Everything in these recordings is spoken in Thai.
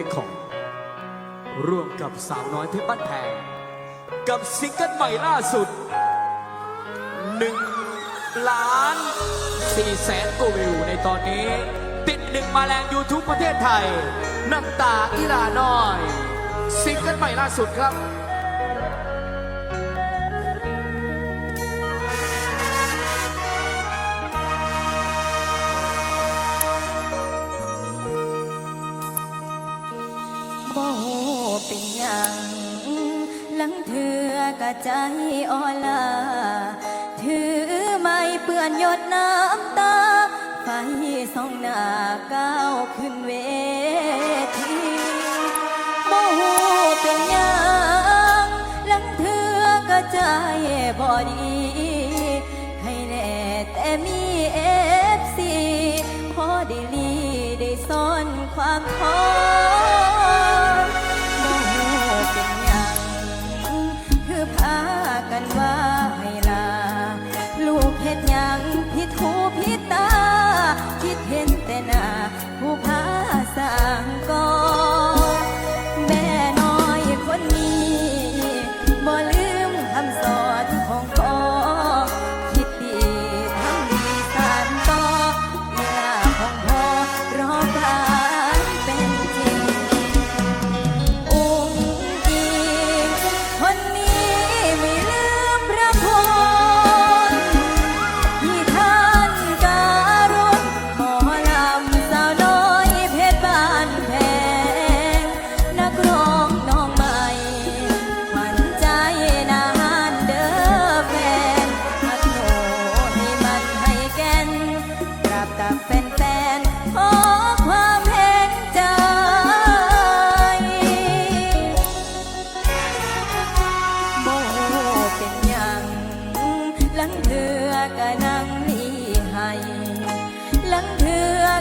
รคคอร์ดร่วมกับสาวน้อยเพชรบ้านแพงกับซิงเกิลใหม่ล่าสุดหนึ่งล้านตีแสนกว่าวิวในตอนนี้ ติดหนึ่งมาแรงยูทูบประเทศไทย น้ำตาอิลาน้อย ซิงเกิลใหม่ล่าสุดครับ เป็นหยังหลังเธอกะใจอ่อลา ถือไม่เปื้อนหยดน้ำตา ไฟส่องหน้าก้าวขึ้นเวทีบ่เป็นหยังหลังเธอกะใจบ่ดี ให้แน่แต่มีเอฟซีพอได้ลีได้ซ่อนความท้อ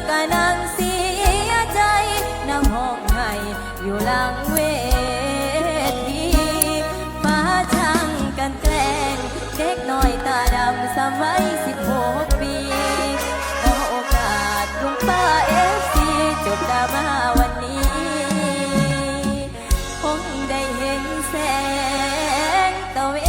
กะนั่งเสียใจนั่งห้องไห้อยู่หลังเวทีฟ้าช่างกันแกล้งเด็กน้อยตาดำสมัยสิบหกปีขอโอกาสลุงป้าเอฟซีจบดราม่าวันนี้ คงได้เห็นแสงตะเวน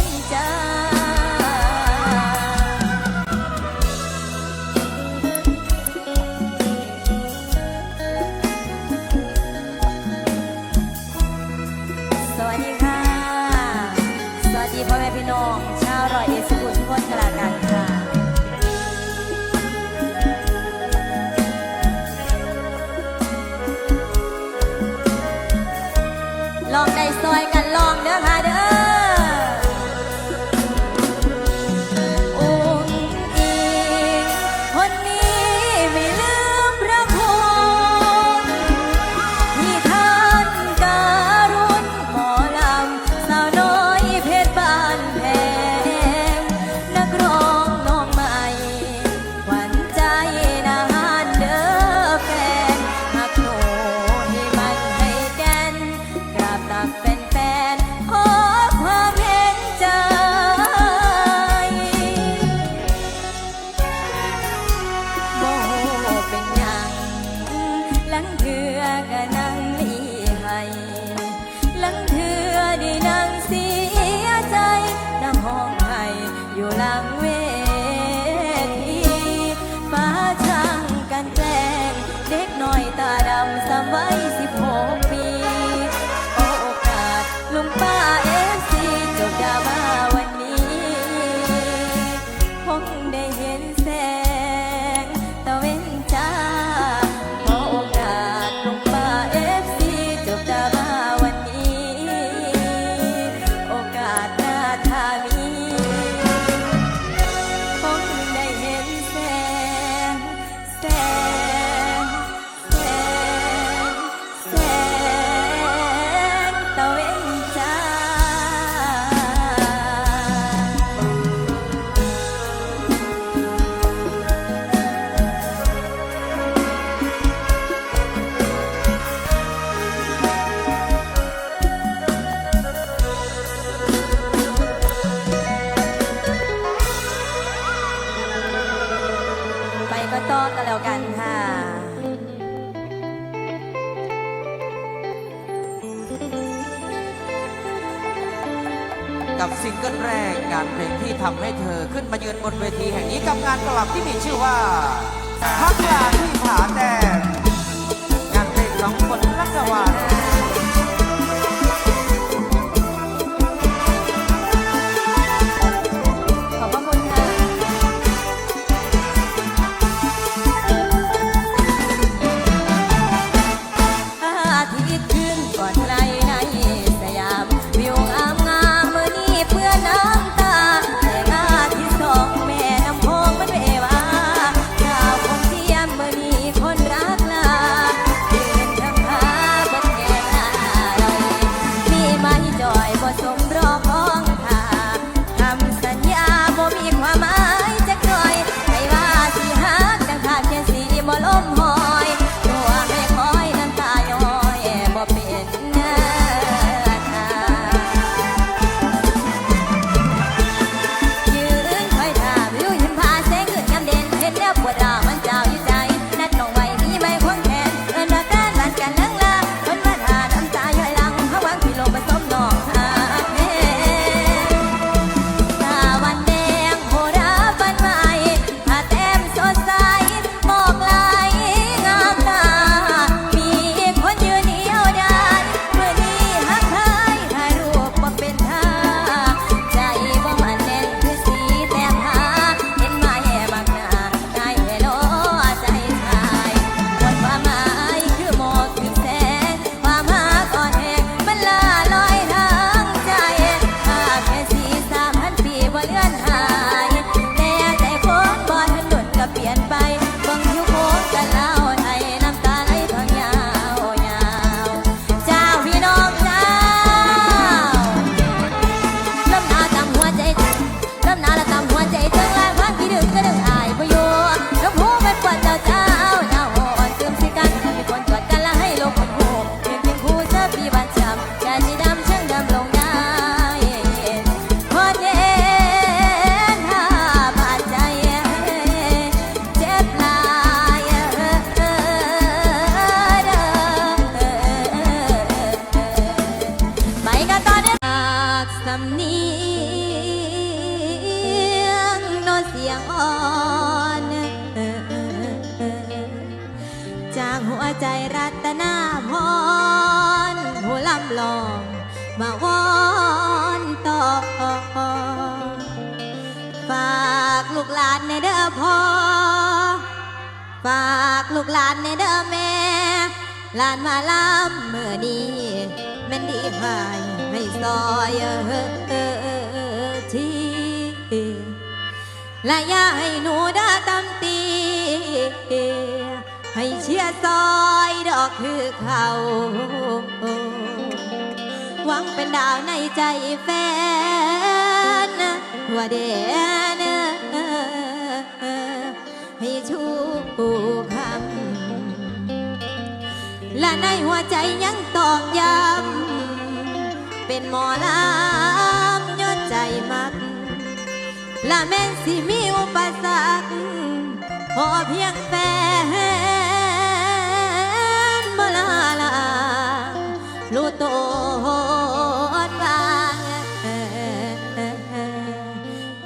กับซิงเกิลแรกงานเพลงที่ทำให้เธอขึ้นมายืนบนเวทีแห่งนี้กับงานกลับที่มีชื่อว่าพักลาที่ผาแดงงานเพลงสองคนรักกวา อนจางหัวใจรัตนาพรหัวลำลองมาวอนต่อ ฝากลูกหลานในเด้อพ่อ ฝากลูกหลานในเด้อแม่ หลานมาลำเมื่อนี้แม่นดีพายให้ซอยเอ และย่าให้หนูได้ตำตีให้เชียร์ซอยดอกคือเขาหวังเป็นดาวในใจแฟนหัวเดนให้ชูคำและในหัวใจยังตอกย้ำเป็นหมอลา ละแม่นสิมีอุปสรรคขอเพียงแฟนมาลาลารู้ตัวว่า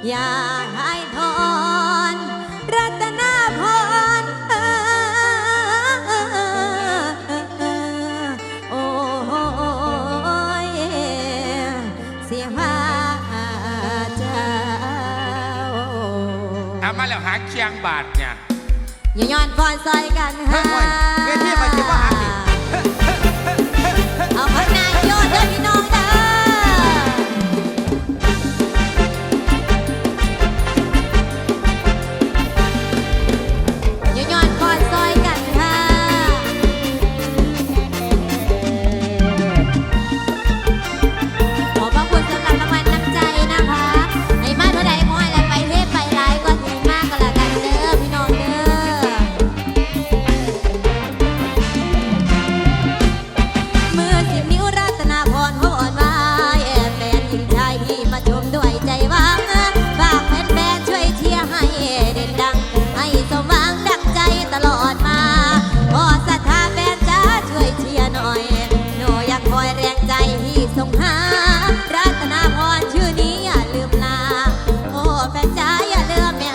อยากให้ ย้อนก่อนใส่กันฮะเวทีไป อย่าลื